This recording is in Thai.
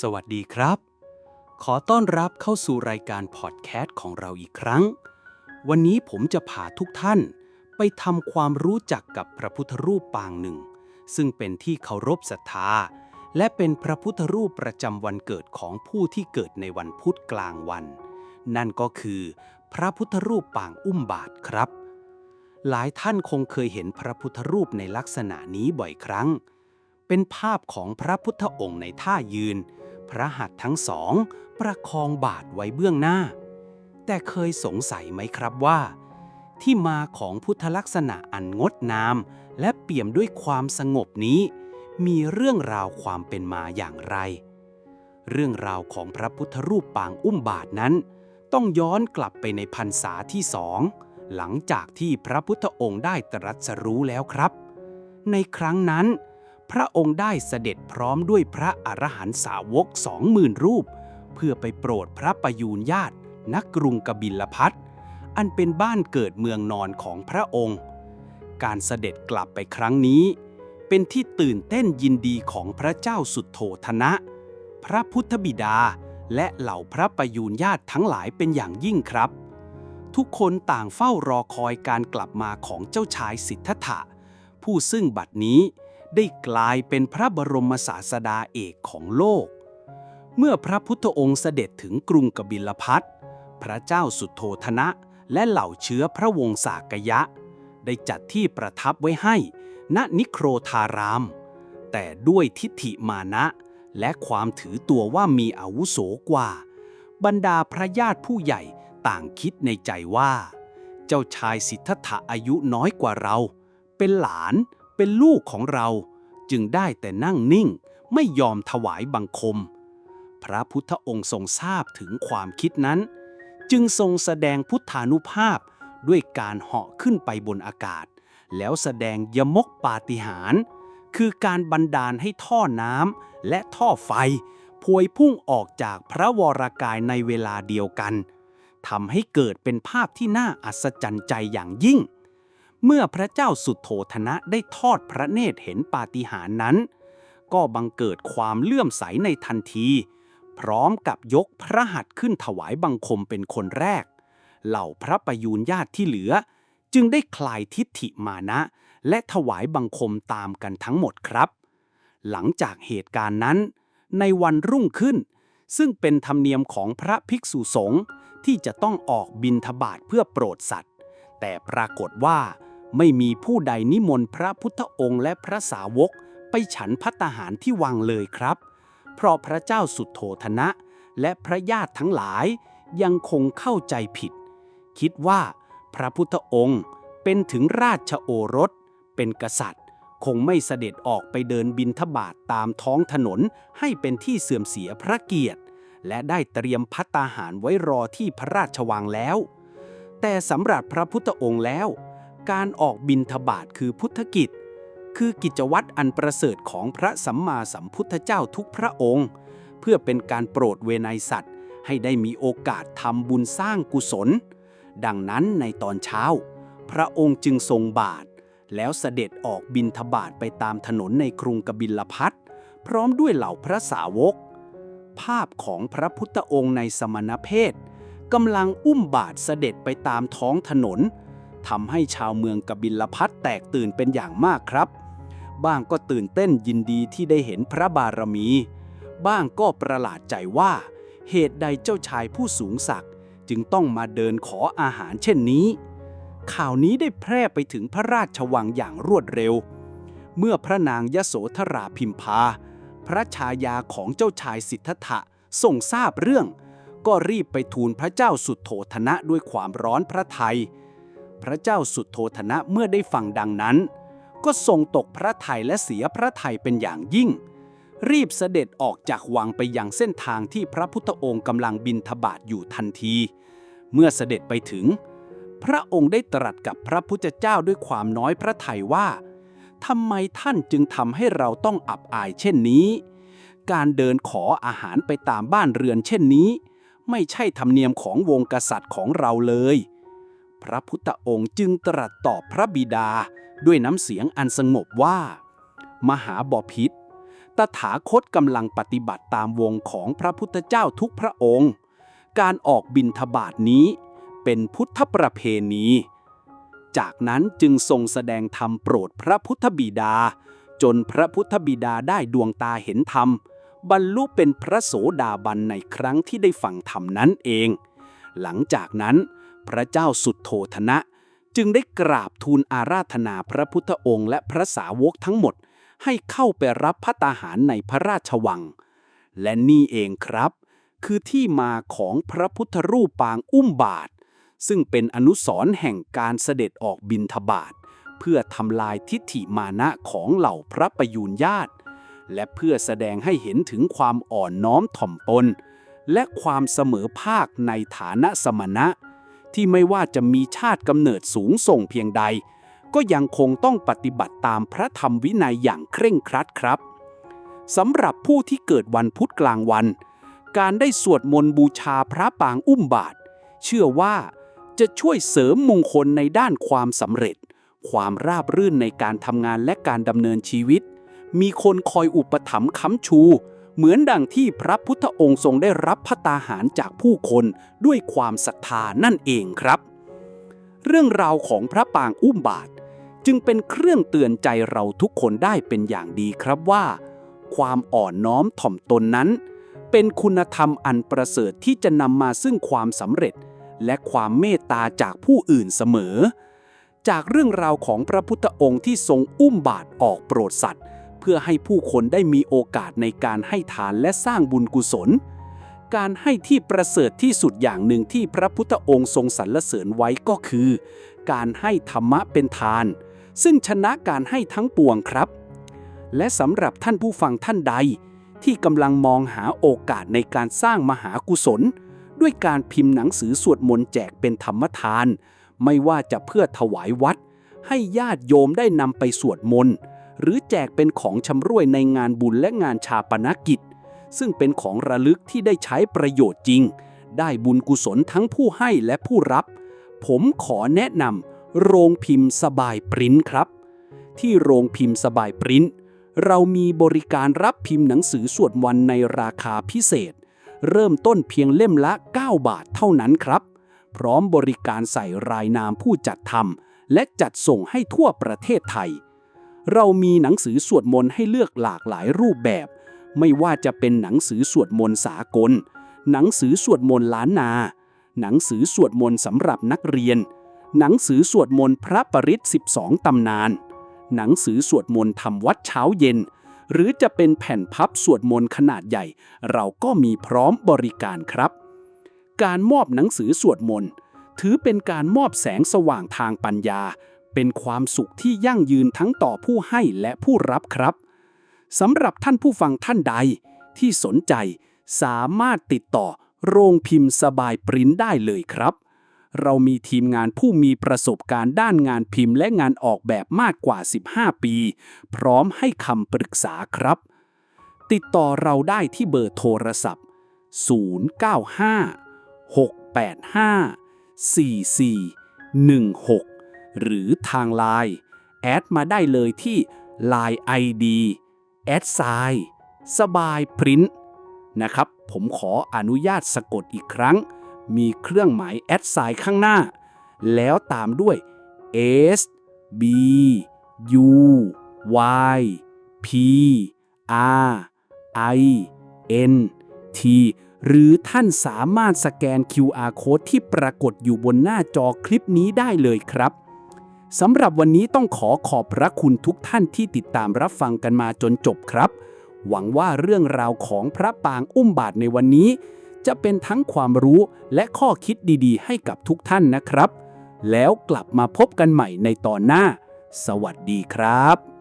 สวัสดีครับ ขอต้อนรับเข้าสู่รายการพอดแคสต์ของเราอีกครั้ง วันนี้ผมจะพาทุกท่าน ไปทำความรู้จักกับพระพุทธรูปปางหนึ่ง ซึ่งเป็นที่เคารพศรัทธา และเป็นพระพุทธรูปประจำวันเกิดของผู้ที่เกิดในวันพุธกลางวัน นั่นก็คือ พระพุทธรูปปางอุ้มบาทครับ หลายท่านคงเคยเห็นพระพุทธรูปในลักษณะนี้บ่อยครั้ง เป็นภาพของพระพุทธองค์ในท่ายืน พระหัตถ์ทั้งสอง ประคองบาทไว้เบื้องหน้า แต่เคยสงสัยไหมครับว่า ที่มาของพุทธลักษณะอันงดงาม และเปี่ยมด้วยความสงบนี้ มีเรื่องราวความเป็นมาอย่างไร เรื่องราวของพระพุทธรูปปางอุ้มบาทนั้น ต้องย้อนกลับไปในพรรษาที่สองหลังจากที่พระพุทธองค์ได้ตรัสรู้แล้วครับ ในครั้งนั้น พระองค์ได้เสด็จพร้อมด้วยพระอรหันตสาวกสองหมื่นรูป เพื่อไปโปรดพระประยูรญาตินักกรุงกบิลพัทอันเป็นบ้านเกิดเมืองนอนของพระองค์ การเสด็จกลับไปครั้งนี้ เป็นที่ตื่นเต้นยินดีของพระเจ้าสุดโธธนะ พระพุทธบิดาและเหล่าพระประยูรญาติทั้งหลายเป็นอย่างยิ่งครับ ทุกคนต่างเฝ้ารอคอยการกลับมาของเจ้าชายสิทธัตถะผู้ซึ่งบัดนี้ ได้กลายเป็นพระบรมศาสดาเอกของโลก เมื่อพระพุทธองค์เสด็จถึงกรุงกบิลพัทพระเจ้าสุโธธนะ และเหล่าเชื้อพระวงศากยะ ได้จัดที่ประทับไว้ให้ ณนิโครธาราม แต่ด้วยทิฏฐิมานะและความถือตัวว่ามีอาวุโสกว่า บรรดาพระญาติผู้ใหญ่ต่างคิดในใจว่า เจ้าชายสิทธัตถะอายุน้อยกว่าเรา เป็นหลาน เป็นลูกของเรา จึงได้แต่นั่งนิ่ง ไม่ยอมถวายบังคม พระพุทธองค์ทรงทราบถึงความคิดนั้น จึงทรงแสดงพุทธานุภาพด้วยการเหาะขึ้นไปบนอากาศ แล้วแสดงยมกปาฏิหาริย์คือการบันดาลให้ท่อน้ำและท่อไฟ พวยพุ่งออกจากพระวรากายในเวลาเดียวกันทำให้เกิดเป็นภาพที่น่าอัศจรรย์ใจอย่างยิ่ง เมื่อพระเจ้าสุดโธธนะได้ทอดพระเนตรเห็นปาฏิหาริย์นั้น ก็บังเกิดความเลื่อมใสในทันที พร้อมกับยกพระหัตถ์ขึ้นถวายบังคมเป็นคนแรก เหล่าพระประยูรญาติที่เหลือ จึงได้คลายทิฏฐิมานะ และถวายบังคมตามกันทั้งหมดครับ หลังจากเหตุการณ์นั้น ในวันรุ่งขึ้น ซึ่งเป็นธรรมเนียมของพระภิกษุสงฆ์ที่จะต้องออกบินทบาทเพื่อโปรดสัตว์ แต่ปรากฏว่า ไม่มีผู้ใดนิมนต์พระพุทธองค์และพระสาวก ไปฉันพัตตาหารที่วังเลยครับ เพราะพระเจ้าสุดโธธนะ และพระญาติทั้งหลายยังคงเข้าใจผิด คิดว่าพระพุทธองค์เป็นถึงราชโอรส เป็นกษัตริย์ คงไม่เสด็จออกไปเดินบินทบาทตามท้องถนนให้เป็นที่เสื่อมเสียพระเกียรติ และได้เตรียมพัตตาหารไว้รอที่พระราชวังแล้ว แต่สำหรับพระพุทธองค์แล้ว การออกบินทบาทคือพุทธกิจ คือกิจวัตรอันประเสริฐของพระสัมมาสัมพุทธเจ้าทุกพระองค์ เพื่อเป็นการโปรดเวไนยสัตว์ ให้ได้มีโอกาสทำบุญสร้างกุศล ดังนั้นในตอนเช้า พระองค์จึงทรงบาท แล้วเสด็จออกบินทบาทไปตามถนนในกรุงกบิลพัทพร้อมด้วยเหล่าพระสาวก ภาพของพระพุทธองค์ในสมณเพศกำลังอุ้มบาทเสด็จไปตามท้องถนน ทำให้ชาวเมืองกบิลพัทแตกตื่นเป็นอย่างมากครับ บ้างก็ตื่นเต้นยินดีที่ได้เห็นพระบารมี บ้างก็ประหลาดใจว่า เหตุใดเจ้าชายผู้สูงศักดิ์จึงต้องมาเดินขออาหารเช่นนี้ ข่าวนี้ได้แพร่ไปถึงพระราชวังอย่างรวดเร็ว เมื่อพระนางยโสธราพิมพา พระชายาของเจ้าชายสิทธัตถะทรงทราบเรื่อง ก็รีบไปทูลพระเจ้าสุดโธธนะด้วยความร้อนพระทัย พระเจ้าสุดโธธนะเมื่อได้ฟังดังนั้น ก็ทรงตกพระทัยและเสียพระทัยเป็นอย่างยิ่ง รีบเสด็จออกจากวังไปยังเส้นทางที่พระพุทธองค์กำลังบินทบาทอยู่ทันที เมื่อเสด็จไปถึง พระองค์ได้ตรัสกับพระพุทธเจ้าด้วยความน้อยพระทัยว่าทำไมท่านจึงทำให้เราต้องอับอายเช่นนี้ การเดินขออาหารไปตามบ้านเรือนเช่นนี้ ไม่ใช่ธรรมเนียมของวงกษัตริย์ของเราเลย พระพุทธองค์จึงตรัสตอบพระบิดาด้วยน้ำเสียงอันสงบว่า มหาบพิษตถาคตกำลังปฏิบัติตามวงของพระพุทธเจ้าทุกพระองค์ การออกบิณฑบาตนี้เป็นพุทธประเพณี จากนั้นจึงทรงแสดงธรรมโปรดพระพุทธบิดา จนพระพุทธบิดาได้ดวงตาเห็นธรรม บรรลุเป็นพระโสดาบันในครั้งที่ได้ฟังธรรมนั้นเอง หลังจากนั้น พระเจ้าสุดโทธนะ จึงได้กราบทูลอาราธนาพระพุทธองค์และพระสาวกทั้งหมด ให้เข้าไปรับพระตาหารในพระราชวัง และนี่เองครับ คือที่มาของพระพุทธรูปปางอุ้มบาท ซึ่งเป็นอนุสรณ์แห่งการเสด็จออกบินทบาทเพื่อทำลายทิฏฐิมานะของเหล่าพระประยูรญาติและเพื่อแสดงให้เห็นถึงความอ่อนน้อมถ่อมตนและความเสมอภาคในฐานะสมณะ ที่ไม่ว่าจะมีชาติกำเนิดสูงส่งเพียงใด ก็ยังคงต้องปฏิบัติตามพระธรรมวินัยอย่างเคร่งครัดครับสำหรับผู้ที่เกิดวันพุธกลางวัน การได้สวดมนต์บูชาพระปางอุ้มบาท เชื่อว่าจะช่วยเสริมมงคลในด้านความสำเร็จ ความราบรื่นในการทำงานและการดำเนินชีวิต มีคนคอยอุปถัมภ์ค้ำชู เหมือนดังที่พระพุทธองค์ทรงได้รับพระตาหารจากผู้คนด้วยความศรัทธานั่นเองครับ เรื่องราวของพระปางอุ้มบาท จึงเป็นเครื่องเตือนใจเราทุกคนได้เป็นอย่างดีครับว่า ความอ่อนน้อมถ่อมตนนั้น เป็นคุณธรรมอันประเสริฐที่จะนำมาซึ่งความสำเร็จ และความเมตตาจากผู้อื่นเสมอ จากเรื่องราวของพระพุทธองค์ที่ทรงอุ้มบาทออกโปรดสัตว์ เพื่อให้ผู้คนได้มีโอกาสในการให้ทานและสร้างบุญกุศล การให้ที่ประเสริฐที่สุดอย่างหนึ่งที่พระพุทธองค์ทรงสรรเสริญไว้ก็คือ การให้ธรรมะเป็นทาน ซึ่งชนะการให้ทั้งปวงครับ และสำหรับท่านผู้ฟังท่านใด ที่กำลังมองหาโอกาสในการสร้างมหากุศล ด้วยการพิมพ์หนังสือสวดมนต์แจกเป็นธรรมทาน ไม่ว่าจะเพื่อถวายวัด ให้ญาติโยมได้นำไปสวดมนต์ หรือแจกเป็นของชำร่วยในงานบุญและงานชาปนกิจ ซึ่งเป็นของระลึกที่ได้ใช้ประโยชน์จริง ได้บุญกุศลทั้งผู้ให้และผู้รับ ผมขอแนะนำโรงพิมพ์สบายปริ้นครับ ที่โรงพิมพ์สบายปริ้นเรามีบริการรับพิมพ์หนังสือสวดวันในราคาพิเศษ เริ่มต้นเพียงเล่มละ 9 บาทเท่านั้นครับ พร้อมบริการใส่รายนามผู้จัดทำและจัดส่งให้ทั่วประเทศไทย เรามีหนังสือสวดมนต์ให้เลือกหลากหลายรูปแบบ ไม่ว่าจะเป็นหนังสือสวดมนต์สากล หนังสือสวดมนต์ล้านนา หนังสือสวดมนต์สำหรับนักเรียน หนังสือสวดมนต์พระปริศ12 ตำนาน หนังสือสวดมนต์ทำวัดเช้าเย็น หรือจะเป็นแผ่นพับสวดมนต์ขนาดใหญ่ เราก็มีพร้อมบริการครับ การมอบหนังสือสวดมนต์ถือเป็นการมอบแสงสว่างทางปัญญา เป็นความสุขที่ยั่งยืนทั้งต่อผู้ให้และผู้รับครับสำหรับท่านผู้ฟังท่านใด ที่สนใจสามารถติดต่อโรงพิมพ์สบายปริ้นได้เลยครับ เรามีทีมงานผู้มีประสบการณ์ด้านงานพิมพ์และงานออกแบบมากกว่า 15 ปี พร้อมให้คำปรึกษาครับ ติดต่อเราได้ที่เบอร์โทรศัพท์ 095 685 4416 หรือทางไลน์แอดมาได้เลยที่ Line ID แอดไซสบายพริ้นนะครับ ผมขออนุญาตสะกดอีกครั้ง มีเครื่องหมายแอดไซข้างหน้า แล้วตามด้วย S B U Y P R I N T หรือท่านสามารถสแกน QR Code ที่ปรากฏอยู่บนหน้าจอคลิปนี้ได้เลยครับ สำหรับวันนี้ต้องขอขอบพระคุณทุกท่านที่ติดตามรับฟังกันมาจนจบครับ หวังว่าเรื่องราวของพระปางอุ้มบาทในวันนี้ จะเป็นทั้งความรู้และข้อคิดดีๆ ให้กับทุกท่านนะครับ แล้วกลับมาพบกันใหม่ในตอนหน้า สวัสดีครับ